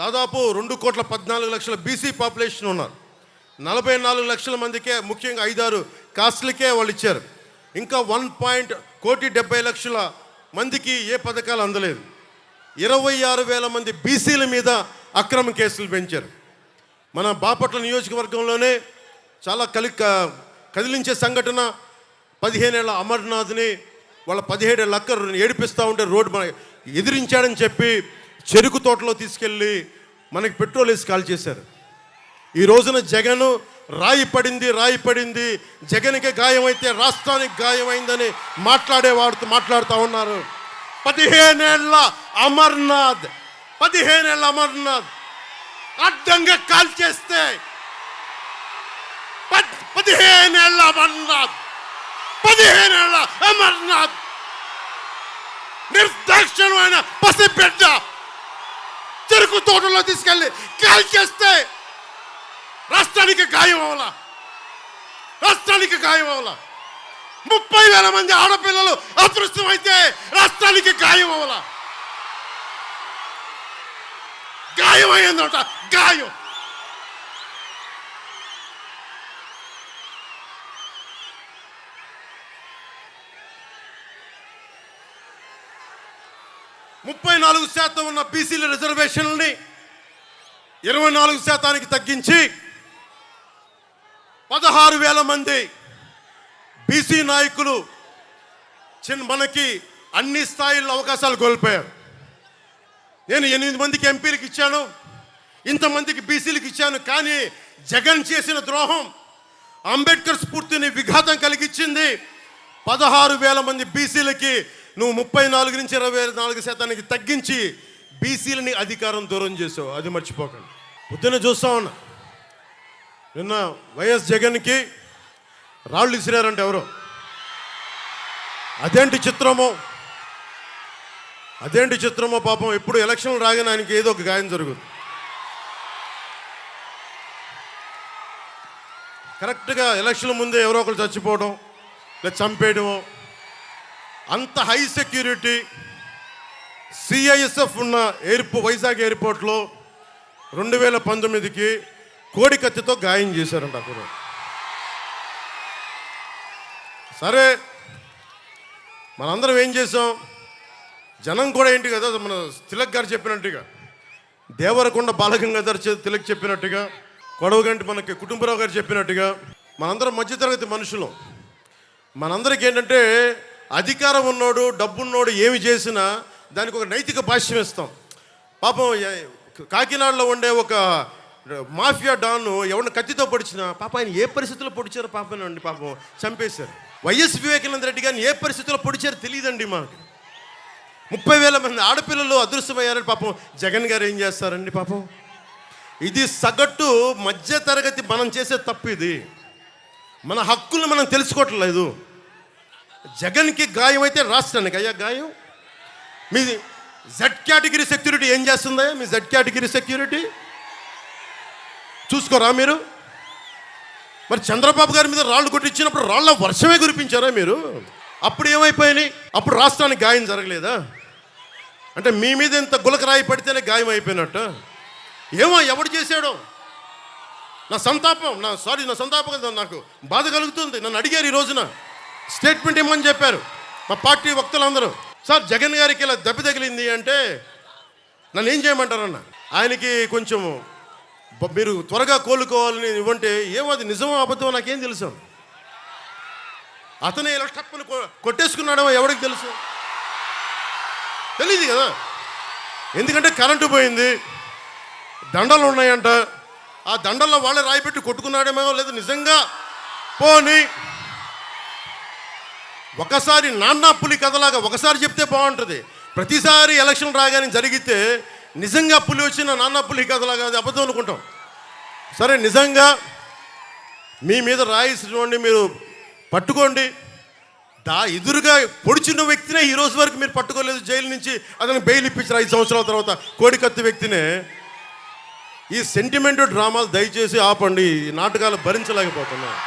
దాదాపు రెండు కోట్ల పద్నాలుగు లక్షల బీసీ పాపులేషన్ ఉన్నారు. నలభై నాలుగు లక్షల మందికే ముఖ్యంగా ఐదారు కాస్ట్లకే వాళ్ళు ఇచ్చారు. ఇంకా వన్ పాయింట్ కోటి డెబ్బై లక్షల మందికి ఏ పథకాలు అందలేదు. ఇరవై ఆరు వేల మంది బీసీల మీద అక్రమ కేసులు పెంచారు. మన బాపట్ల నియోజకవర్గంలోనే చాలా కలి కదిలించే సంఘటన పదిహేనేళ్ళ అమర్నాథ్ని వాళ్ళ పదిహేడేళ్ళ అక్కరు ఏడిపిస్తూ ఉంటే రోడ్డు ఎదిరించాడని చెప్పి చెరుకు తోటలో తీసుకెళ్ళి మనకి పెట్రోల్ వేసి కాల్ చేశారు. ఈ రోజున జగన్ రాయి పడింది రాయి పడింది. జగన్కి గాయమైతే రాష్ట్రానికి గాయమైందని మాట్లాడేవాడుతూ మాట్లాడుతూ ఉన్నారు. పదిహేనేళ్ళ అమర్నాథ్ పదిహేనేళ్ళ అమర్నాథ్ అడ్డంగా కాల్ చేస్తే పదిహేనేళ్ళ అమర్నాథ్ పదిహేనేళ్ళ అమర్నాథ్. నిర్దాక్షణమైన పసిబిడ్డ చెరుకు తోటలో తీసుకెళ్ళి కాల్చేస్తే రాష్ట్రానికి గాయం అవలా. రాష్ట్రానికి గాయం అవలా. ముప్పై వేల మంది ఆడపిల్లలు అదృష్టం అయితే రాష్ట్రానికి గాయం అవలా. గాయం అయ్యిందంట గాయం. ముప్పై నాలుగు శాతం ఉన్న బీసీల రిజర్వేషన్లని ఇరవై నాలుగు శాతానికి తగ్గించి పదహారు వేల మంది బీసీ నాయకులు చిన్న మనకి అన్ని స్థాయిల్లో అవకాశాలు కోల్పోయారు. నేను ఎనిమిది మందికి ఎంపీలకు ఇచ్చాను ఇంతమందికి బీసీలకు ఇచ్చాను కానీ జగన్ చేసిన ద్రోహం అంబేద్కర్ స్ఫూర్తిని విఘాతం కలిగించింది. పదహారు వేల మంది బీసీలకి నువ్వు ముప్పై నాలుగు నుంచి ఇరవై నాలుగు శాతానికి తగ్గించి బీసీలని అధికారం దూరం చేసావు. అది మర్చిపోకండి. పొద్దున్న చూస్తా ఉన్నా. నిన్న వైఎస్ జగన్కి రాళ్ళు ఇసిరారంటే ఎవరో? అదేంటి చిత్రమో? అదేంటి చిత్రమో పాపం? ఎప్పుడు ఎలక్షన్ రాగానే ఆయనకి ఏదో ఒక గాయం జరుగుతుంది. కరెక్ట్గా ఎలక్షన్ ముందే ఎవరో ఒకరు చచ్చిపోవడం లేదా చంపేయడమో అంత హై సెక్యూరిటీ సిఐఎస్ఎఫ్ ఉన్న ఎయిర్పో వైజాగ్ ఎయిర్పోర్ట్లో రెండు వేల పంతొమ్మిదికి కోడి కత్తితో గాయం చేశారంట అక్కడ సరే మనందరం ఏం చేసాం జనం కూడా ఏంటి కదా మన తిలక్ గారు చెప్పినట్టుగా దేవరకొండ బాలగంగాధర్ తిలక్ చెప్పినట్టుగా కొడవగంటి మనకి కుటుంబరావు గారు చెప్పినట్టుగా మనందరం మధ్యతరగతి మనుషులు. మనందరికీ ఏంటంటే అధికారం ఉన్నోడు డబ్బున్నోడు ఏమి చేసినా దానికి ఒక నైతిక భాష్యం ఇస్తాం పాపం కాకినాడలో ఉండే ఒక మాఫియా డాన్ ఎవరిని కత్తితో పొడిచినా పాప ఆయన ఏ పరిస్థితుల్లో పొడిచారో పాపం అండి పాపం చంపేశారు. వైఎస్ వివేకానంద రెడ్డి గారిని ఏ పరిస్థితుల్లో పొడిచారో తెలియదండి మాకు. ముప్పై వేల మంది ఆడపిల్లలు అదృశ్యమయ్యారని పాపం జగన్ గారు ఏం చేస్తారండి పాపం? ఇది సగటు మధ్య తరగతి మనం చేసే తప్పు ఇది. మన హక్కులు మనం తెలుసుకోవట్లేదు. జగన్కి గాయం అయితే రాష్ట్రానికి. అయ్యా గాయం? మీ జెడ్ కేటగిరీ సెక్యూరిటీ ఏం చేస్తుందయ్యా? మీ జెడ్ కేటగిరీ సెక్యూరిటీ చూసుకోరా మీరు? మరి చంద్రబాబు గారి మీద రాళ్ళు కొట్టించినప్పుడు రాళ్ళ వర్షమే కురిపించారా మీరు? అప్పుడు ఏమైపోయినాయి? అప్పుడు రాష్ట్రానికి గాయం జరగలేదా? అంటే మీ మీద ఇంత గులకరాయి పడితేనే గాయం అయిపోయినట్టు. ఏమో ఎవడు చేశాడో? నా సంతాపం నా సారీ నా సంతాపం కదా నాకు. బాధ కలుగుతుంది. నన్ను అడిగారు ఈ రోజున. స్టేట్మెంట్ ఇవ్వమని చెప్పారు. మా పార్టీ వక్తలందరూ. సార్ జగన్ గారికి ఇలా దెబ్బ తగిలింది అంటే నన్ను ఏం చేయమంటారన్న? ఆయనకి కొంచెం మీరు త్వరగా కోలుకోవాలని ఇవ్వంటే ఏమో అది నిజమో అబద్ధమో నాకేం తెలుసు. అతనే ఇలా టక్కుని కొ- కొట్టేసుకున్నాడేమో ఎవరికి తెలుసు? తెలియదు కదా. ఎందుకంటే కరెంటు పోయింది. దండలు ఉన్నాయంట. ఆ దండల్లో వాళ్ళే రాయి పెట్టి కొట్టుకున్నాడేమో లేదు నిజంగా. పోని. ఒకసారి నాన్న పులి కథలాగా ఒకసారి చెప్తే బాగుంటుంది. ప్రతిసారి ఎలక్షన్ రాగానే జరిగితే నిజంగా పులి వచ్చిన నాన్న పులి కథలాగా అది అబద్ధం అనుకుంటాం. సరే నిజంగా మీ మీద రాయిసినోడిని మీరు పట్టుకోండి. దా ఎదురుగా పొడిచిన వ్యక్తినే ఈ రోజు వరకు మీరు పట్టుకోలేదు. జైలు నుంచి అతను బెయిల్ ఇప్పించారు ఐదు సంవత్సరాల తర్వాత కోడికత్తి వ్యక్తినే ఈ సెంటిమెంట్ డ్రామాలు దయచేసి ఆపండి. ఈ నాటకాలు భరించలేకపోతున్నాను